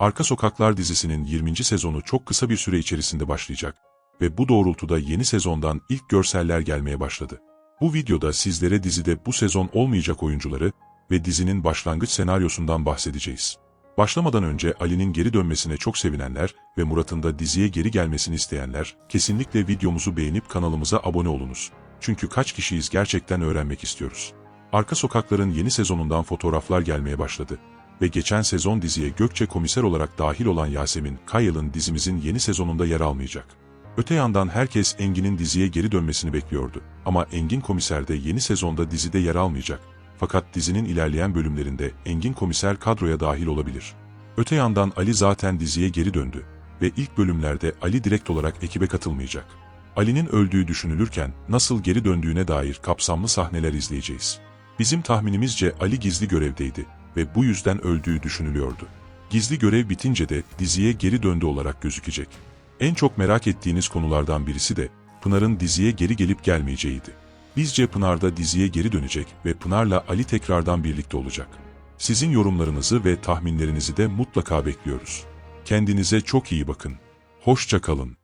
Arka Sokaklar dizisinin 20. sezonu çok kısa bir süre içerisinde başlayacak ve bu doğrultuda yeni sezondan ilk görseller gelmeye başladı. Bu videoda sizlere dizide bu sezon olmayacak oyuncuları ve dizinin başlangıç senaryosundan bahsedeceğiz. Başlamadan önce Ali'nin geri dönmesine çok sevinenler ve Murat'ın da diziye geri gelmesini isteyenler, kesinlikle videomuzu beğenip kanalımıza abone olunuz. Çünkü kaç kişiyiz gerçekten öğrenmek istiyoruz. Arka Sokaklar'ın yeni sezonundan fotoğraflar gelmeye başladı. Ve geçen sezon diziye Gökçe komiser olarak dahil olan Yasemin Kayal'ın dizimizin yeni sezonunda yer almayacak. Öte yandan herkes Engin'in diziye geri dönmesini bekliyordu. Ama Engin komiser de yeni sezonda dizide yer almayacak. Fakat dizinin ilerleyen bölümlerinde Engin komiser kadroya dahil olabilir. Öte yandan Ali zaten diziye geri döndü ve ilk bölümlerde Ali direkt olarak ekibe katılmayacak. Ali'nin öldüğü düşünülürken nasıl geri döndüğüne dair kapsamlı sahneler izleyeceğiz. Bizim tahminimizce Ali gizli görevdeydi ve bu yüzden öldüğü düşünülüyordu. Gizli görev bitince de diziye geri döndü olarak gözükecek. En çok merak ettiğiniz konulardan birisi de Pınar'ın diziye geri gelip gelmeyeceğiydi. Bizce Pınar da diziye geri dönecek ve Pınar'la Ali tekrardan birlikte olacak. Sizin yorumlarınızı ve tahminlerinizi de mutlaka bekliyoruz. Kendinize çok iyi bakın. Hoşça kalın.